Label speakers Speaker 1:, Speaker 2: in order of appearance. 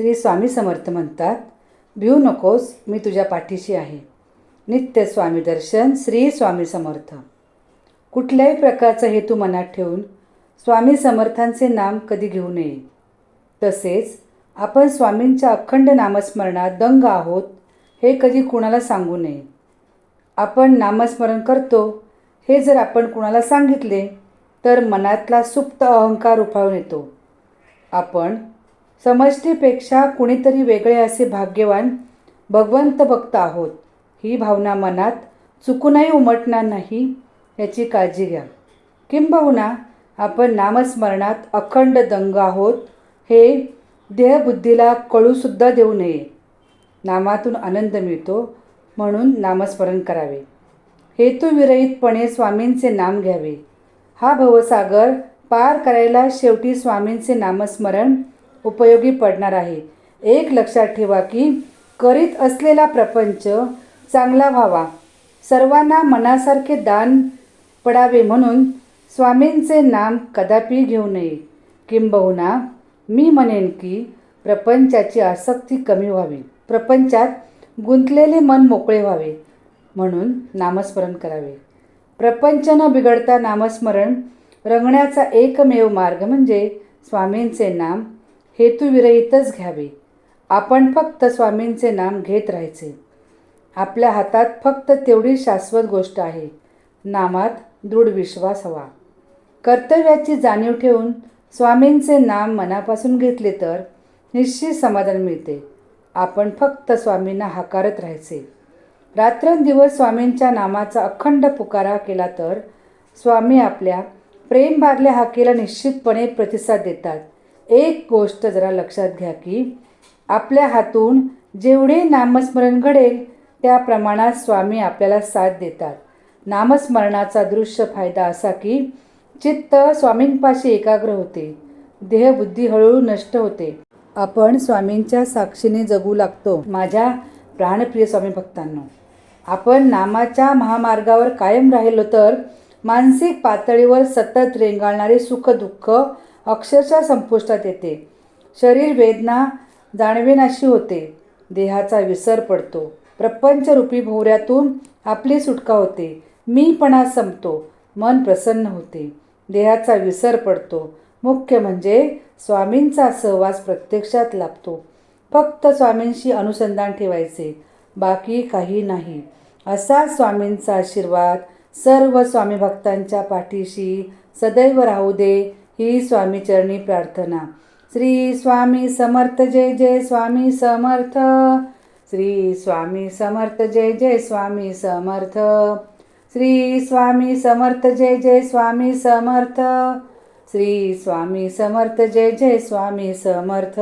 Speaker 1: श्री स्वामी समर्थ म्हणतात भिऊ नकोस मी तुझ्या पाठीशी आहे. नित्य स्वामी दर्शन श्री स्वामी समर्थ. कुठल्याही प्रकारचा हेतू मनात ठेवून स्वामी समर्थांचे नाम कधी घेऊ नये. तसेच आपण स्वामींच्या अखंड नामस्मरणात दंग आहोत हे कधी कुणाला सांगू नये. आपण नामस्मरण करतो हे जर आपण कुणाला सांगितले तर मनातला सुप्त अहंकार उफाळून येतो. आपण समष्टीपेक्षा कुणीतरी वेगळे असे भाग्यवान भगवंत भक्त आहोत. ही भावना मनात चुकूनही उमटणार नाही याची काळजी घ्या. किंबहुना आपण नामस्मरणात अखंड दंग आहोत हे देहबुद्धीला कळूसुद्धा देऊ नये. नामातून आनंद मिळतो म्हणून नामस्मरण करावे. हेतुविरहितपणे स्वामींचे नाम घ्यावे. हा भवसागर पार करायला शेवटी स्वामींचे नामस्मरण उपयोगी पडणार आहे. एक लक्षात ठेवा की करीत असलेला प्रपंच चांगला व्हावा. सर्वांना मनासारखे दान पडावे म्हणून स्वामींचे नाम कदापि घेऊ नये. किंबहुना मी म्हणेन की प्रपंचाची आसक्ती कमी व्हावी. प्रपंचात गुंतलेले मन मोकळे व्हावे म्हणून नामस्मरण करावे. प्रपंच न बिघडता नामस्मरण रंगण्याचा एकमेव मार्ग म्हणजे स्वामींचे नाम हेतुविरहितच घ्यावे. आपण फक्त स्वामींचे नाम घेत राहायचे. आपल्या हातात फक्त तेवढी शाश्वत गोष्ट आहे. नामात दृढ विश्वास हवा. कर्तव्याची जाणीव ठेवून स्वामींचे नाम मनापासून घेतले तर निश्चित समाधान मिळते. आपण फक्त स्वामींना हाकारत राहायचे. रात्रंदिवस स्वामींच्या नामाचा अखंड पुकारा केला तर स्वामी आपल्या प्रेमभारल्या हाकेला निश्चितपणे प्रतिसाद देतात. एक गोष्ट जरा लक्षात घ्या की आपल्या हातून जेवढे नामस्मरण घडेल त्या प्रमाणात स्वामी आपल्याला साथ देतात. नामस्मरणाचा दृश्य फायदा असा की चित्त स्वामींपाशी एकाग्र होते. देहबुद्धी हळूहळू नष्ट होते. आपण स्वामींच्या साक्षीने जगू लागतो. माझ्या प्राणप्रिय स्वामी भक्तांनो आपण नामाच्या महामार्गावर कायम राहिलो तर मानसिक पातळीवर सतत रेंगाळणारे सुखदुःख अक्षरशः संपुष्टात येते. शरीर वेदना जाणवेनाशी होते. देहाचा विसर पडतो. प्रपंचरूपी भोवऱ्यातून आपली सुटका होते. मीपणा संपतो. मन प्रसन्न होते. देहाचा विसर पडतो. मुख्य म्हणजे स्वामींचा सहवास प्रत्यक्षात लाभतो. फक्त स्वामींशी अनुसंधान ठेवायचे. बाकी काही नाही. असा स्वामींचा आशीर्वाद सर्व स्वामी भक्तांच्या पाठीशी सदैव राहू दे ही स्वामीचरणी प्रार्थना. श्री स्वामी समर्थ जय जय स्वामी समर्थ. श्री स्वामी समर्थ जय जय स्वामी समर्थ. श्री स्वामी समर्थ जय जय स्वामी समर्थ. श्री स्वामी समर्थ जय जय स्वामी समर्थ.